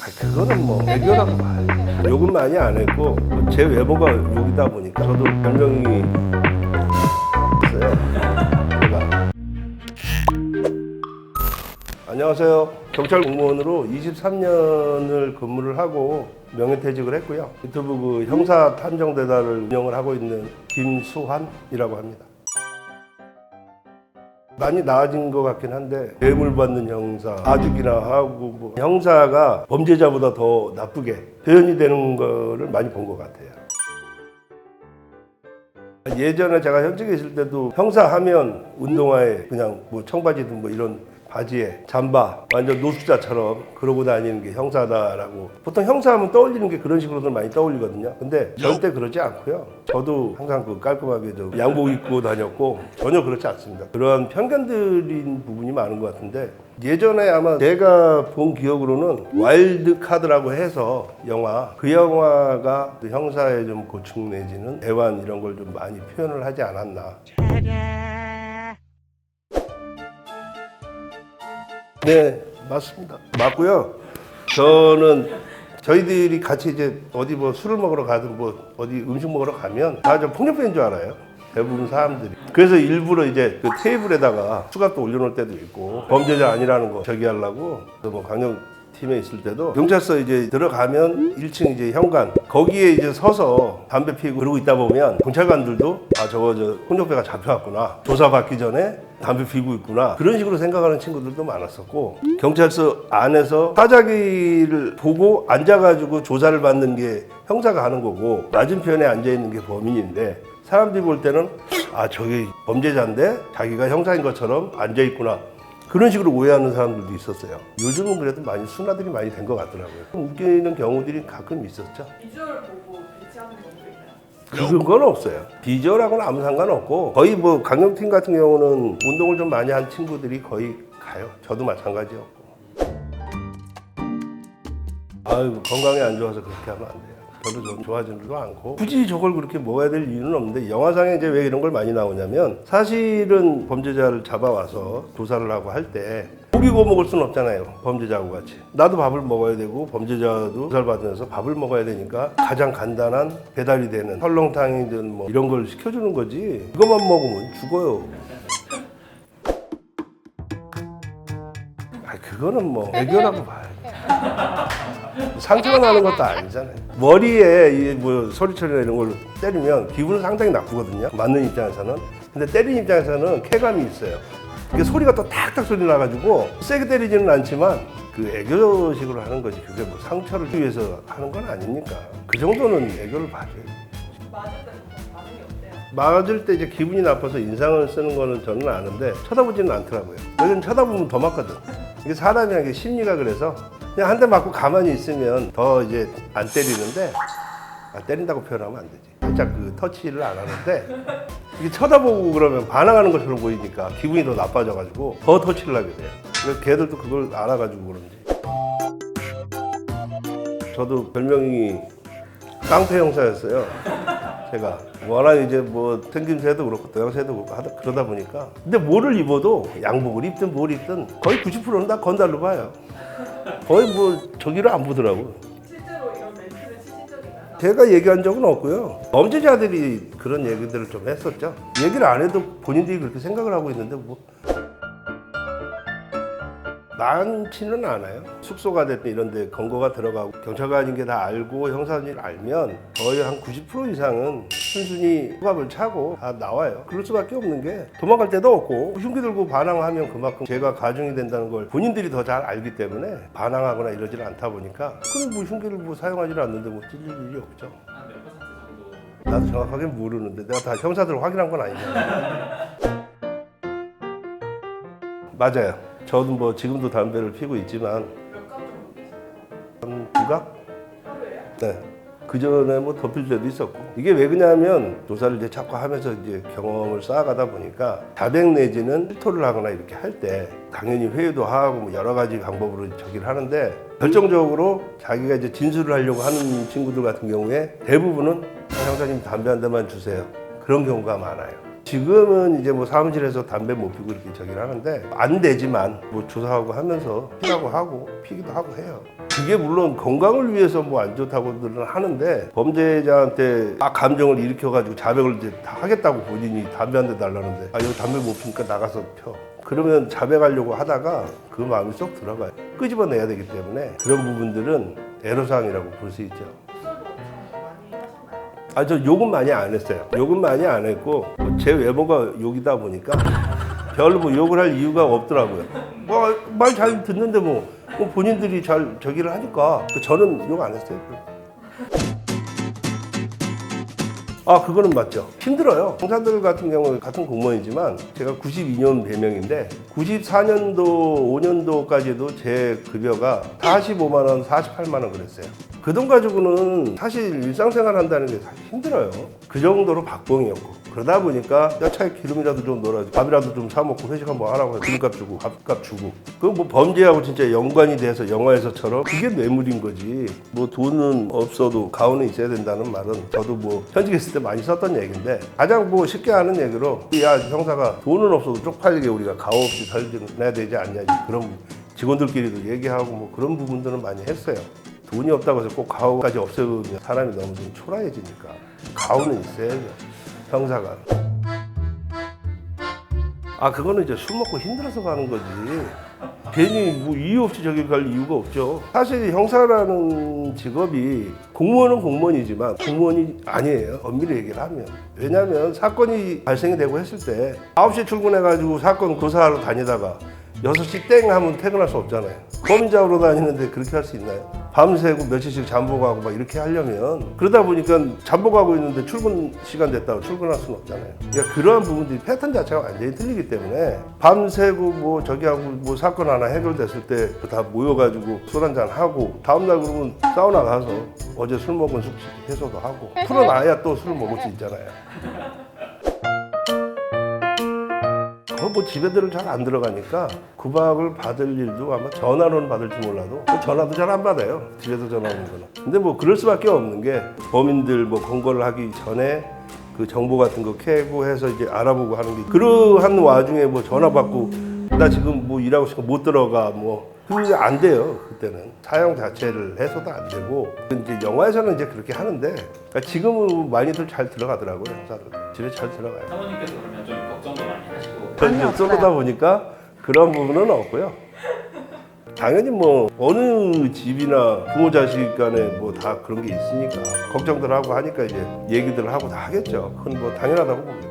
아, 그거는 뭐 애교라고 봐야지. 욕은 많이 안 했고 제 외모가 욕이다 보니까 저도 별명이 있어요. 제가. 안녕하세요. 경찰 공무원으로 23년을 근무를 하고 명예퇴직을 했고요. 유튜브 그 형사 탐정 대다를 운영을 하고 있는 김수환이라고 합니다. 많이 나아진 것 같긴 한데 뇌물 받는 형사, 아주기나 하고 뭐 형사가 범죄자보다 더 나쁘게 표현이 되는 거를 많이 본 것 같아요. 예전에 제가 현직에 있을 때도 형사 하면 운동화에 그냥 뭐 청바지든 뭐 이런 바지에 잠바 완전 노숙자처럼 그러고 다니는 게 형사다라고. 보통 형사하면 떠올리는 게 그런 식으로들 많이 떠올리거든요. 근데 절대 그러지 않고요. 저도 항상 그 깔끔하게 좀 양복 입고 다녔고 전혀 그렇지 않습니다. 그러한 편견들인 부분이 많은 것 같은데 예전에 아마 제가 본 기억으로는 와일드 카드라고 해서 영화 그 영화가 그 형사의 좀 고충 내지는 대환 이런 걸 좀 많이 표현을 하지 않았나 네, 맞습니다. 맞고요. 저는 저희들이 같이 이제 어디 뭐 술을 먹으러 가든 뭐 어디 음식 먹으러 가면 다 좀 폭력배인 줄 알아요. 대부분 사람들이. 그래서 일부러 이제 그 테이블에다가 수갑도 올려놓을 때도 있고 범죄자 아니라는 거 저기 하려고 뭐 강력 팀에 있을 때도 경찰서 이제 들어가면 1층 이제 현관 거기에 이제 서서 담배 피우고 그러고 있다 보면 경찰관들도 아 저거 저 폭력배가 잡혀왔구나 조사 받기 전에 담배 피우고 있구나 그런 식으로 생각하는 친구들도 많았었고 경찰서 안에서 사자기를 보고 앉아가지고 조사를 받는 게 형사가 하는 거고 맞은편에 앉아 있는 게 범인인데 사람들이 볼 때는 아 저기 범죄자인데 자기가 형사인 것처럼 앉아 있구나 그런 식으로 오해하는 사람들도 있었어요. 요즘은 그래도 많이 순화들이 많이 된 것 같더라고요. 좀 웃기는 경우들이 가끔 있었죠. 비주얼 보고 그런 건 없어요. 비주얼하고는 아무 상관없고 거의 뭐 강력팀 같은 경우는 운동을 좀 많이 한 친구들이 거의 가요. 저도 마찬가지였고. 아유 건강에 안 좋아서 그렇게 하면 안 돼요. 별로 좀 좋아지지도 않고 굳이 저걸 그렇게 먹어야 될 이유는 없는데 영화상에 이제 왜 이런 걸 많이 나오냐면 사실은 범죄자를 잡아와서 조사를 하고 할 때 구워 먹을 수는 없잖아요 범죄자하고 같이 나도 밥을 먹어야 되고 범죄자도 조사를 받으면서 밥을 먹어야 되니까 가장 간단한 배달이 되는 설렁탕이든 뭐 이런 걸 시켜주는 거지 이것만 먹으면 죽어요 아 그거는 뭐 애교라고 봐야지 상처가 나는 것도 아니잖아요. 머리에 이뭐 소리처리나 이런 걸 때리면 기분은 상당히 나쁘거든요. 맞는 입장에서는. 근데 때리는 입장에서는 쾌감이 있어요. 이게 소리가 또 탁탁 소리 나가지고 세게 때리지는 않지만 그 애교식으로 하는 거지. 그게 뭐 상처를 주기 위해서 하는 건 아니니까. 그 정도는 애교를 봐줘요. 맞을 때 반응이 어때요? 맞을 때 이제 기분이 나빠서 인상을 쓰는 거는 저는 아는데 쳐다보지는 않더라고요. 여기는 쳐다보면 더 맞거든. 이게 사람이라는 게 심리가 그래서 그냥 한 대 맞고 가만히 있으면 더 이제 안 때리는데 아, 때린다고 표현하면 안 되지. 살짝 그 터치를 안 하는데 이게 쳐다보고 그러면 반항하는 것처럼 보이니까 기분이 더 나빠져가지고 더 터치를 하게 돼요. 그래서 걔들도 그걸 알아가지고 그런지. 저도 별명이 깡패 형사였어요. 제가 워낙 이제 뭐 생김새도 그렇고 동양새도 그렇고 하다 그러다 보니까 근데 뭐를 입어도 양복을 입든 뭘 입든 거의 90%는 다 건달로 봐요. 거의 뭐 저기로 안 보더라고. 실 제가 얘기한 적은 없고요. 범죄자들이 그런 얘기들을 좀 했었죠. 얘기를 안 해도 본인들이 그렇게 생각을 하고 있는데 뭐 많지는 않아요. 숙소가 됐든 이런 데 건거가 들어가고 경찰관인 게 다 알고 형사인 줄 알면 거의 한 90% 이상은 순순히 수갑을 차고 다 나와요. 그럴 수밖에 없는 게 도망갈 데도 없고 흉기 들고 반항하면 그만큼 죄가 가중이 된다는 걸 본인들이 더 잘 알기 때문에 반항하거나 이러지를 않다 보니까 그럼 뭐 흉기를 뭐 사용하지 않는데 뭐 찔릴 일이 없죠. 나도 정확하게 모르는데 내가 다 형사들 확인한 건 아니잖아. 맞아요. 저도 뭐 지금도 담배를 피고 있지만 몇갑 정도 계세요? 한 두갑? 하루에요? 네. 그 전에 뭐 덮일 때도 있었고 이게 왜 그러냐면 조사를 이제 자꾸 하면서 이제 경험을 쌓아가다 보니까 자백 내지는 실토를 하거나 이렇게 할 때 당연히 회유도 하고 뭐 여러 가지 방법으로 저기를 하는데 결정적으로 자기가 이제 진술을 하려고 하는 친구들 같은 경우에 대부분은 아, 형사님 담배 한 대만 주세요 그런 경우가 많아요 지금은 이제 뭐 사무실에서 담배 못 피고 이렇게 저기를 하는데 안 되지만 뭐 조사하고 하면서 피라고 하고 피기도 하고 해요. 그게 물론 건강을 위해서 뭐 안 좋다고들은 하는데 범죄자한테 막 감정을 일으켜가지고 자백을 이제 다 하겠다고 본인이 담배 한 대 달라는데 아 이거 담배 못 피니까 나가서 펴. 그러면 자백하려고 하다가 그 마음이 쏙 들어가요. 끄집어내야 되기 때문에 그런 부분들은 애로사항이라고 볼 수 있죠. 아, 저 욕은 많이 안 했어요. 욕은 많이 안 했고, 뭐제 외모가 욕이다 보니까 별로 뭐 욕을 할 이유가 없더라고요. 뭐, 말 잘 듣는데 뭐, 뭐 본인들이 잘 저기를 하니까. 그 저는 욕 안 했어요. 아, 그거는 맞죠. 힘들어요. 형사들 같은 경우는 같은 공무원이지만 제가 92년 배명인데 94년도, 5년도까지도 제 급여가 45만 원, 48만 원 그랬어요. 그 돈 가지고는 사실 일상생활 한다는 게 사실 힘들어요. 그 정도로 박봉이었고. 그러다 보니까 야 차에 기름이라도 좀 넣어라 밥이라도 좀 사 먹고 회식 한번 하라고 해서 기름값 주고 밥값 주고. 그 뭐 범죄하고 진짜 연관이 돼서 영화에서처럼 그게 뇌물인 거지. 뭐 돈은 없어도 가오는 있어야 된다는 말은 저도 뭐 현직에 있을 때 많이 썼던 얘기인데 가장 뭐 쉽게 하는 얘기로 야 형사가 돈은 없어도 쪽팔리게 우리가 가오 없이 살려야 되지 않냐. 그런 직원들끼리도 얘기하고 뭐 그런 부분들은 많이 했어요. 돈이 없다고 해서 꼭 가오까지 없애면 사람이 너무 좀 초라해지니까 가오는 있어야죠 형사가 아 그거는 이제 술 먹고 힘들어서 가는 거지. 괜히 뭐 이유 없이 저기 갈 이유가 없죠. 사실 형사라는 직업이 공무원은 공무원이지만 공무원이 아니에요. 엄밀히 얘기를 하면. 왜냐하면 사건이 발생이 되고 했을 때 9시에 출근해가지고 사건 조사하러 다니다가 6시 땡 하면 퇴근할 수 없잖아요 범인 잡으러 다니는데 그렇게 할 수 있나요? 밤새고 며칠씩 잠복하고 막 이렇게 하려면 그러다 보니까 잠복하고 있는데 출근 시간 됐다고 출근할 수는 없잖아요. 그러니까 그러한 부분들이 패턴 자체가 완전히 틀리기 때문에 밤새고 뭐 저기 하고 뭐 사건 하나 해결됐을 때 다 모여가지고 술 한잔 하고 다음날 그러면 사우나 가서 어제 술 먹은 숙취 해소도 하고 풀어놔야 또 술 먹을 수 있잖아요. 뭐 집에들은 잘 안 들어가니까 구박을 받을 일도 아마 전화로는 받을지 몰라도 그 전화도 잘 안 받아요. 집에서 전화 오는 거는. 근데 뭐 그럴 수밖에 없는 게 범인들 뭐 검거를 하기 전에 그 정보 같은 거 캐고 해서 이제 알아보고 하는 게 그러한 와중에 뭐 전화 받고 나 지금 뭐 일하고 싶어 못 들어가 뭐 그게 안 돼요 그때는 사용 자체를 해서도 안 되고 이제 영화에서는 이제 그렇게 하는데 그러니까 지금은 많이들 잘 들어가더라고요 형사들 집에 잘 들어가요. 사모님께서 이제 솔로다 보니까 그런 부분은 없고요. 당연히 뭐 어느 집이나 부모 자식 간에 뭐 다 그런 게 있으니까 걱정들 하고 하니까 이제 얘기들 하고 다 하겠죠. 그건 뭐 당연하다고 봅니다.